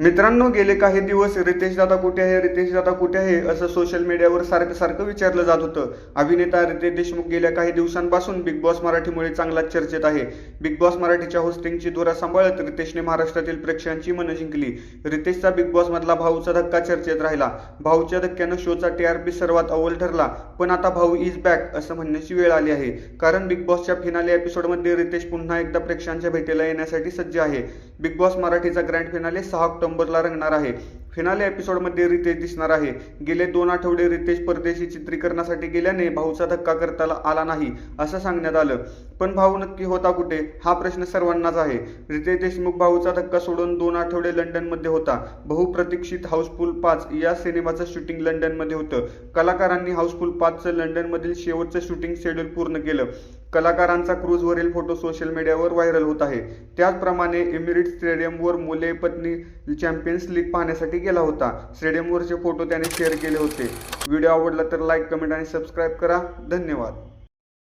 मित्रांनो गेले काही दिवस रितेश दादा कुठे आहे रितेश दादा कुठे आहे असं सोशल मीडियावर सारखं सारखं विचारलं जात होतं. अभिनेता रितेश देशमुख गेल्या काही दिवसांपासून बिग बॉस मराठीमुळे चांगलाच चर्चेत आहे. बिग बॉस मराठीच्या होस्टिंगची धुरा सांभाळत रितेशने महाराष्ट्रातील प्रेक्षकांची मनं जिंकली. रितेशचा बिग बॉस मधला भाऊचा धक्का चर्चेत राहिला. भाऊच्या धक्क्यानं शोचा टीआरपी सर्वात अव्वल ठरला. पण आता भाऊ इज बॅक असं म्हणण्याची वेळ आली आहे. कारण बिग बॉसच्या फिनाले एपिसोडमध्ये रितेश पुन्हा एकदा प्रेक्षकांच्या भेटीला येण्यासाठी सज्ज आहे. बिग बॉस मराठीचा ग्रँड फिनाले सहा ऑक्टोबरला रंगणार आहे. फिनाले एपिसोडमध्ये रितेश दिसणार आहे. गेले दोन आठवडे रितेश परदेशी चित्रीकरणासाठी गेल्याने भाऊचा धक्का करता आला नाही असं सांगण्यात आलं. पण भाऊ नक्की होता कुठे? हा प्रश्न सर्वांनाच आहे. रितेश देशमुख भाऊचा धक्का सोडून दोन आठवडे लंडनमध्ये होता. बहुप्रतीक्षित हाऊसफुल पाच या सिनेमाचं शूटिंग लंडनमध्ये होतं. कलाकारांनी हाऊसफुल पाचचं लंडनमधील शेवटचं शूटिंग शेड्यूल पूर्ण केलं. कलाकारांचा क्रूजवरील फोटो सोशल मीडियावर व्हायरल होत आहे. त्याचप्रमाणे एमिरेट स्टेडियमवर मुले पत्नी चॅम्पियन्स लीग पाहण्यासाठी गेला होता. स्टेडियमवरचे फोटो त्याने शेअर केले होते. व्हिडिओ आवडला तर लाईक कमेंट आणि सबस्क्राईब करा. धन्यवाद.